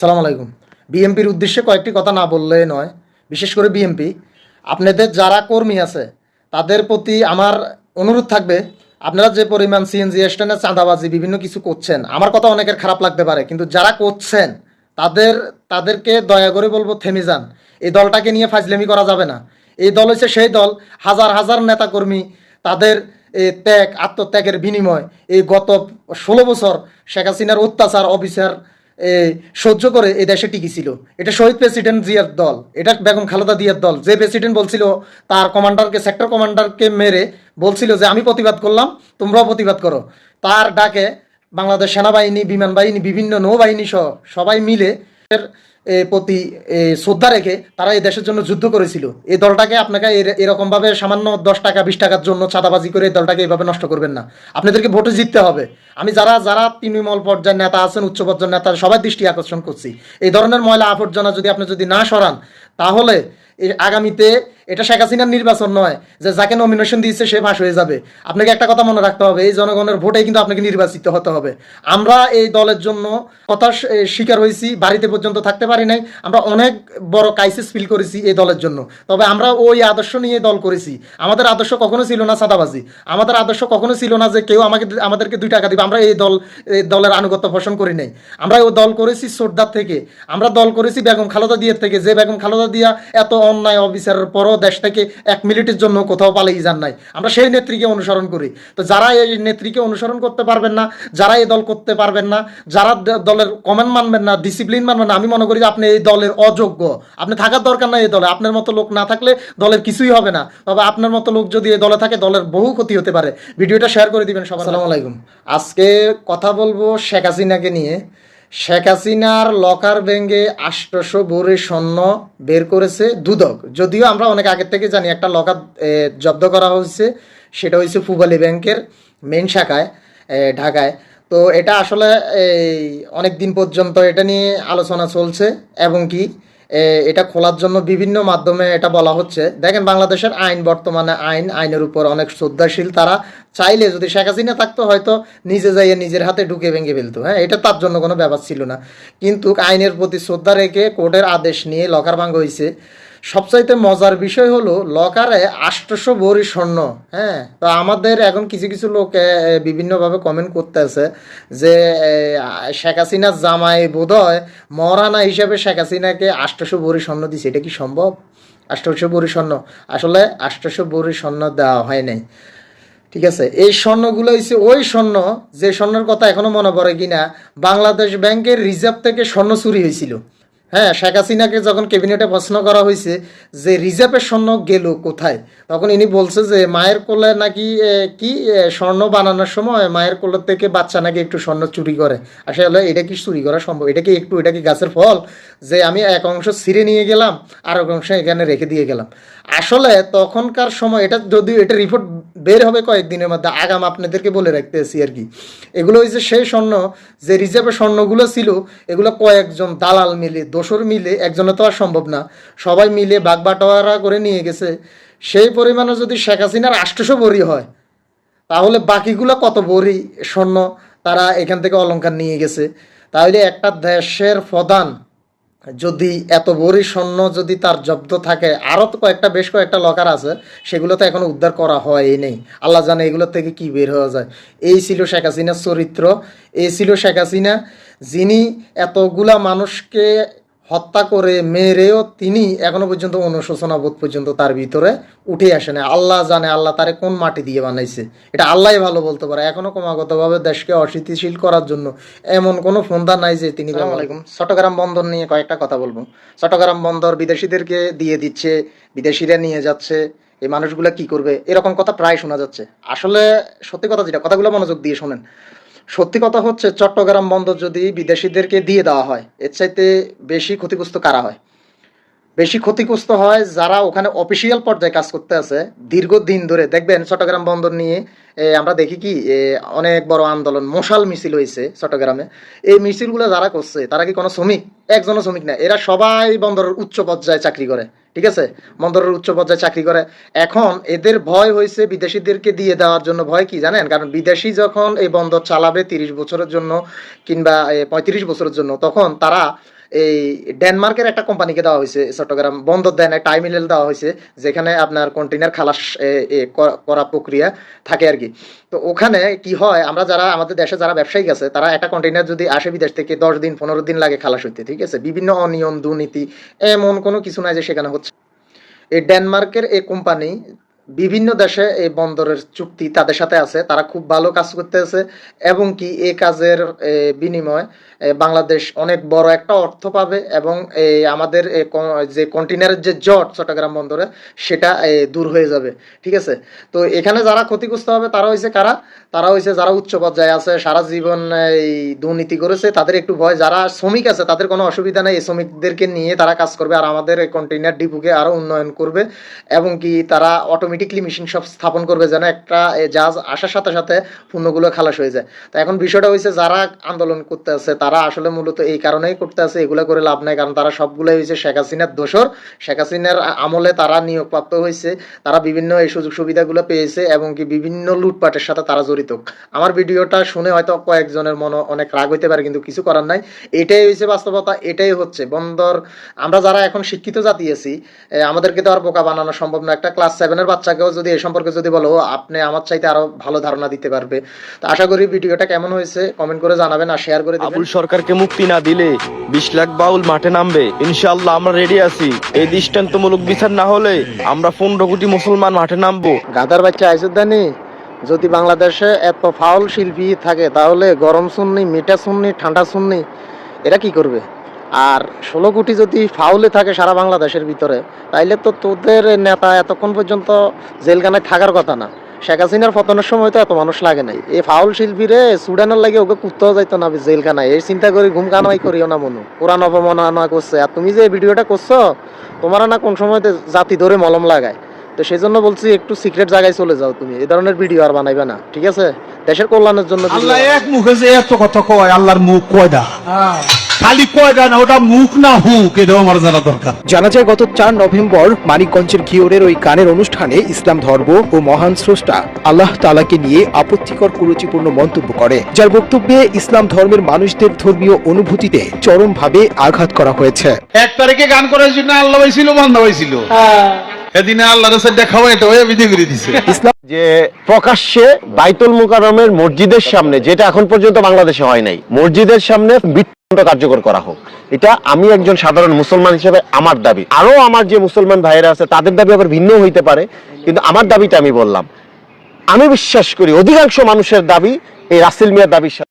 সালাম আলাইকুম। বিএমপির উদ্দেশ্যে কয়েকটি কথা না বললে নয়। বিশেষ করে বিএমপি, আপনাদের যারা কর্মী আছে, তাদের প্রতি আমার অনুরোধ থাকবে, আপনারা যে পরিমাণ সিএনজি স্ট্যান্ডে চাঁদাবাজি, বিভিন্ন কিছু করছেন, আমার কথা অনেকের খারাপ লাগতে পারে, কিন্তু যারা করছেন, তাদের, তাদেরকে দয়া করে বলব, থেমে যান। এই দলটাকে নিয়ে ফাজলেমি করা যাবে না। এই দল হচ্ছে সেই দল, হাজার হাজার নেতাকর্মী, তাদের এই ত্যাগ, আত্মত্যাগের বিনিময়, এই গত ষোলো বছর শেখ হাসিনার অত্যাচার অফিসার সহ্য করে এই দেশে টিকেছিল এটা শহীদ প্রেসিডেন্ট জিয়ার দল। এটা বেগম খালেদা জিয়ার দল। যে প্রেসিডেন্ট বলছিল, তার কমান্ডারকে, সেক্টর কমান্ডারকে মেরে বলছিল যে, আমি প্রতিবাদ করলাম, তোমরাও প্রতিবাদ করো। তার ডাকে বাংলাদেশ সেনাবাহিনী, বিমান বাহিনী, বিভিন্ন নৌবাহিনী সহ সবাই মিলে প্রতি শ্রদ্ধা রেখে তারা এই দেশের জন্য যুদ্ধ করেছিল। এই দলটাকে আপনাকে এর- এরকমভাবে সামান্য দশ টাকা, বিশ টাকার জন্য চাঁদাবাজি করে এই দলটাকে এইভাবে নষ্ট করবেন না। আপনাদেরকে ভোটে জিততে হবে। আমি যারা যারা তৃণমূল পর্যায়ের নেতা আছেন, উচ্চ পর্যায়ের নেতা, সবাই দৃষ্টি আকর্ষণ করছি। এই ধরনের ময়লা আবর্জনা যদি আপনি যদি না সরান, তাহলে আগামীতে এটা শেখ হাসিনার নির্বাচন নয় যে যাকে নমিনেশন দিয়েছে সে ফাঁস হয়ে যাবে। আপনাকে একটা কথা মনে রাখতে হবে, এই জনগণের ভোটে কিন্তু আপনাকে নির্বাচিত হতে হবে। আমরা এই দলের জন্য কথা শিকার হয়েছি, বাড়িতে পর্যন্ত থাকতে পারি নাই। আমরা অনেক বড় ক্রাইসিস ফিল করেছি এই দলের জন্য। তবে আমরা ওই আদর্শ নিয়ে দল করেছি। আমাদের আদর্শ কখনো ছিল না সাদাবাজি। আমাদের আদর্শ কখনো ছিল না যে কেউ আমাকে আমাদেরকে দুই টাকা দিবে। আমরা এই দল এই দলের আনুগত্য পোষণ করি নাই। আমরা ওই দল করেছি সোর্দার থেকে। আমরা দল করেছি বেগম খালেদা দিয়ার থেকে। যে বেগম খালেদা দিয়া এত অন্যায় অফিসারের পরও দেশ থেকে এক মিনিটের জন্য কোথাও পালিয়ে যান নাই। আমরা সেই নেত্রীকে অনুসরণ করি। তো যারা এই নেত্রীকে অনুসরণ করতে পারবেন না যারা এই দল করতে পারবেন না যারা দলের কমেন্ট মানবেন না ডিসিপ্লিন মানবেন না আমি মনে করি যে আপনি এই দলের অযোগ্য। আপনি থাকার দরকার নাই এই দলে। আপনার মতো লোক না থাকলে দলের কিছুই হবে না। তবে আপনার মতো লোক যদি এই দলে থাকে দলের বহু ক্ষতি হতে পারে। ভিডিওটা শেয়ার করে দিবেন সবাই আসসালামু আলাইকুম। আজকে কথা বলব শেখ হাসিনাকে নিয়ে। শেখ হাসিনার লকার ব্যাঙ্গে আষ্টশো ভরে স্বর্ণ বের করেছে দুদক। যদিও আমরা অনেক আগের থেকে জানি একটা লকার জব্দ করা হয়েছে, সেটা হয়েছে ফুবালি ব্যাংকের মেন শাখায় ঢাকায়। তো এটা আসলে, এই অনেক দিন পর্যন্ত এটা নিয়ে আলোচনা চলছে, এবং কি এটা খোলার জন্য বিভিন্ন মাধ্যমে এটা বলা হচ্ছে। দেখেন বাংলাদেশের আইন, বর্তমানে আইন, আইনের উপর অনেক শ্রদ্ধাশীল। তারা চাইলে যদি শেখ হাসিনা থাকতো, হয়তো নিজে যাইয়ে নিজের হাতে ঢুকে ভেঙে ফেলতো হ্যাঁ? এটা তার জন্য কোনো ব্যাপার ছিল না। কিন্তু আইনের প্রতি শ্রদ্ধা রেখে কোর্টের আদেশ নিয়ে লকার ভাঙ্গ হয়েছে সবচাইতে মজার বিষয় হলো লকারে আষ্টশো ভরি স্বর্ণ হ্যাঁ? তো আমাদের এখন কিছু কিছু লোক বিভিন্নভাবে কমেন্ট করতেছে যে শেখ হাসিনার জামাই বোধহয় মহারানা হিসেবে শেখ হাসিনাকে আষ্টশো ভরি স্বর্ণ দিছে। এটা কি সম্ভব? আষ্টশো ভরি স্বর্ণ? আসলে আষ্টশো ভরি স্বর্ণ দেওয়া হয় নাই। ঠিক আছে? এই স্বর্ণগুলো হচ্ছে ওই স্বর্ণ, যে স্বর্ণের কথা এখনও মনে পড়ে কিনা, বাংলাদেশ ব্যাংকের রিজার্ভ থেকে স্বর্ণ চুরি হয়েছিল হ্যাঁ শেখ হাসিনাকে যখন ক্যাবিনেটে প্রশ্ন করা হয়েছে যে রিজার্ভের স্বর্ণ গেল কোথায়, তখন ইনি বলছে যে মায়ের কোলে নাকি কি স্বর্ণ বানানোর সময় মায়ের কোলের থেকে বাচ্চা নাকি একটু স্বর্ণ চুরি করে। আসলে এটা কি চুরি করা সম্ভব? এটা কি একটু, এটা কি গাছের ফল? যে আমি এক অংশ ছিঁড়ে নিয়ে গেলাম আর এক অংশ এখানে রেখে দিয়ে গেলাম। আসলে তখনকার সময়, এটা যদিও এটা রিপোর্ট বের হবে কয়েকদিনের মধ্যে, আগাম আপনাদেরকে বলে রাখতেছি আর কি। এগুলো হচ্ছে সেই স্বর্ণ, যে রিজার্ভের স্বর্ণগুলো ছিল, এগুলো কয়েকজন দালাল মিলে দোসর মিলে, একজনে তো আর সম্ভব না, সবাই মিলে বাগবাটোয়ারা করে নিয়ে গেছে। সেই পরিমাণে যদি শেখ হাসিনার আষ্টশো ভরি হয়, তাহলে বাকিগুলো কত ভরি স্বর্ণ তারা এখান থেকে অলংকার নিয়ে গেছে? তাহলে একটা দেশের প্রধান যদি এত বড়ি স্বর্ণ যদি তার জব্দ থাকে আরও তো কয়েকটা, বেশ কয়েকটা লকার আছে, সেগুলো তো এখনও উদ্ধার করা হয়ই নেই। আল্লাহ জানে এগুলো থেকে কি বের হওয়া যায়। এই ছিল শেখ হাসিনার চরিত্র। এই ছিল শেখ হাসিনা, যিনি এতগুলা মানুষকে হত্যা করে মেরেও তিনি এখনও পর্যন্ত অনুশোচনা বোধ পর্যন্ত তার ভিতরে উঠে আসে না আল্লাহ জানে আল্লাহ তারে কোন মাটি দিয়ে বানাইছে। এটা আল্লাহ ভালো বলতে পারে। এখনও ক্রমাগতভাবে দেশকে অস্থিতিশীল করার জন্য এমন কোনো ফোনদা নাই যে তিনি আলাইকুম। চট্টগ্রাম বন্দর নিয়ে কয়েকটা কথা বলব। চট্টগ্রাম বন্দর বিদেশিদেরকে দিয়ে দিচ্ছে বিদেশিরা নিয়ে যাচ্ছে। এই মানুষগুলো কি করবে? এরকম কথা প্রায় শোনা যাচ্ছে। আসলে সত্যি কথা যেটা কথাগুলো মনোযোগ দিয়ে শোনেন। সত্যি কথা হচ্ছে চট্টগ্রাম বন্দর যদি বিদেশিদেরকে দিয়ে দেওয়া হয়, এর চাইতে বেশি ক্ষতিগ্রস্ত কারা হয়? বেশি ক্ষতিগ্রস্ত হয় যারা ওখানে অফিসিয়াল পর্যায়ে কাজ করতে আছে, দীর্ঘদিন ধরে। দেখবেন চট্টগ্রাম বন্দর নিয়ে আমরা দেখি কি অনেক বড় আন্দোলন, মশাল মিছিল হয়েছে চট্টগ্রামে। এই মিছিলগুলো যারা করছে, তারা কি কোনো শ্রমিক? একজনও শ্রমিক না। এরা সবাই বন্দরের উচ্চ পর্যায়ে চাকরি করে। ঠিক আছে? বন্দরের উচ্চ পর্যায়ে চাকরি করে। এখন এদের ভয় হয়েছে বিদেশিদেরকে দিয়ে দেওয়ার জন্য। ভয় কি জানেন? কারণ বিদেশি যখন এই বন্দর চালাবে তিরিশ বছরের জন্য কিংবা পঁয়ত্রিশ বছরের জন্য, তখন তারা এই ডেনমার্কের একটা কোম্পানিকে দেওয়া হয়েছে চট্টগ্রাম বন্দর দেন, একটা আইমিলেল দেওয়া হয়েছে, যেখানে আপনার কন্টেনার খালাস করা প্রক্রিয়া থাকে আর কি। তো ওখানে কি হয়, আমরা যারা, আমাদের দেশে যারা ব্যবসায়িক আছে, তারা একটা কন্টেনার যদি আসে বিদেশ থেকে, দশ দিন, পনেরো দিন লাগে খালাস হইতে, ঠিক আছে? বিভিন্ন অনিয়ম, দুর্নীতি, এমন কোনো কিছু নাই যে সেখানে হচ্ছে। এই ডেনমার্কের এই কোম্পানি বিভিন্ন দেশে এই বন্দরের চুক্তি তাদের সাথে আছে, তারা খুব ভালো কাজ করতেছে, এবং কি এই কাজের বিনিময়ে বাংলাদেশ অনেক বড় একটা অর্থ পাবে এবং এই আমাদের যে কন্টেনারের যে জট চট্টগ্রাম বন্দরে, সেটা দূর হয়ে যাবে। ঠিক আছে? তো এখানে যারা ক্ষতিগ্রস্ত হবে, তারা হয়েছে কারা? তারা হয়েছে যারা উচ্চ পর্যায়ে আছে, সারা জীবন এই দুর্নীতি করেছে, তাদের একটু ভয়। যারা শ্রমিক আছে, তাদের কোনো অসুবিধা নেই। এই শ্রমিকদেরকে নিয়ে তারা কাজ করবে আর আমাদের এই কন্টেইনার ডিপুকে আরও উন্নয়ন করবে এবং কি তারা অটোমেটিকলি মেশিন সব স্থাপন করবে যেন একটা জাহাজ আসার সাথে সাথে পণ্যগুলো খালাস হয়ে যায়। তো এখন বিষয়টা হয়েছে যারা আন্দোলন করতে আছে, তারা আসলে মূলত এই কারণেই করতে আছে এগুলো করে লাভ নাই, কারণ তারা সবগুলোই হয়েছে শেখ হাসিনার দোষর। শেখ হাসিনার আমলে তারা নিয়োগপ্রাপ্ত হয়েছে তারা বিভিন্ন এই সুযোগ সুবিধাগুলো পেয়েছে এবং কি বিভিন্ন লুটপাটের সাথে তারা জড়িত। আমার ভিডিওটা শুনে হয়তো কয়েকজনের মনে অনেক রাগ হইতে পারে, কিন্তু কিছু করার নাই। এটাই হয়েছে বাস্তবতা, এটাই হচ্ছে। বন্দর, আমরা যারা এখন শিক্ষিত জাতি আছি আমাদেরকে তো আর বোকা বানানো সম্ভব না। একটা ক্লাস সেভেনের বাচ্চাকেও যদি এ সম্পর্কে যদি বলো, আপনি আমার চাইতে আরও ভালো ধারণা দিতে পারবে। তো আশা করি ভিডিওটা কেমন হয়েছে কমেন্ট করে জানাবেন আর শেয়ার করে দিবেন। সরকারকে মুক্তি না দিলে বিশ লাখ বাউল মাঠে নামবে। ইনশাল্লাহ আমরা রেডি আছি। এই দৃষ্টান্তমূলক বিচার না হলে আমরা পনেরো কোটি মুসলমান মাঠে নামবো। গাদার বাচ্চা আইসুদ্দানি যদি বাংলাদেশে এত ফাউল শিল্পী থাকে, তাহলে গরম শুননি মিঠা শুননি ঠান্ডা শুননি এরা কি করবে? আর ষোলো কোটি যদি ফাউলে থাকে সারা বাংলাদেশের ভিতরে, তাইলে তো তোদের নেতা এতক্ষণ পর্যন্ত জেলখানায় থাকার কথা না। শেখ হাসিনার পতনের সময় তো এত মানুষ লাগে নাই। এই ফাউল শিল্পীরে সুডানের লাগে ওকে কুত্তাও যাইতো না জেলখানায়। এই চিন্তা করি ঘুম কানাই করিও না মনু। কোরআন অপমাননা করছে। আর তুমি যে ভিডিওটা করছ তোমার না কোন সময় জাতি ধরে মলম লাগায়? তো সেই জন্য বলছি একটু সিক্রেট জায়গায় চলে যাও তুমি। এই ধরনের ভিডিও আর বানাইবে না ঠিক আছে? দেশের কল্যাণের জন্য আল্লাহ এক মুখে যে এত কথা কয় আল্লাহর মুখ কয়টা খালি কয়টা না ওটা মুখ না হুক এটাও আমার জানা দরকার। জানা যায় গত চার নভেম্বর মানিকগঞ্জের ঘিওরের ওই গানের অনুষ্ঠানে ইসলাম ধর্ম ও মহান স্রষ্টা আল্লাহ তালাকে নিয়ে আপত্তিকর কুরুচিপূর্ণ মন্তব্য করে যার বক্তব্যে ইসলাম ধর্মের মানুষদের ধর্মীয় অনুভূতিতে চরমভাবে আঘাত করা হয়েছে। এক তারিখে গান করার জন্য আল্লাহ হয়েছিল বন্ধ হয়েছিল সেদিনে আল্লাহ রসের দেখাও এটা হয়ে বিধি করে দিছে। ইসলাম যে প্রকাশ্যে বাইতুল মুকাররমের মসজিদের সামনে যেটা এখন পর্যন্ত বাংলাদেশে হয় নাই মসজিদের সামনে কার্যকর করা হোক। এটা আমি একজন সাধারণ মুসলমান হিসেবে আমার দাবি। আরও আমার যে মুসলমান ভাইয়েরা আছে, তাদের দাবি আবার ভিন্ন হইতে পারে, কিন্তু আমার দাবিটা আমি বললাম। আমি বিশ্বাস করি, অধিকাংশ মানুষের দাবি এই রাসেল মিয়ার দাবির সাথে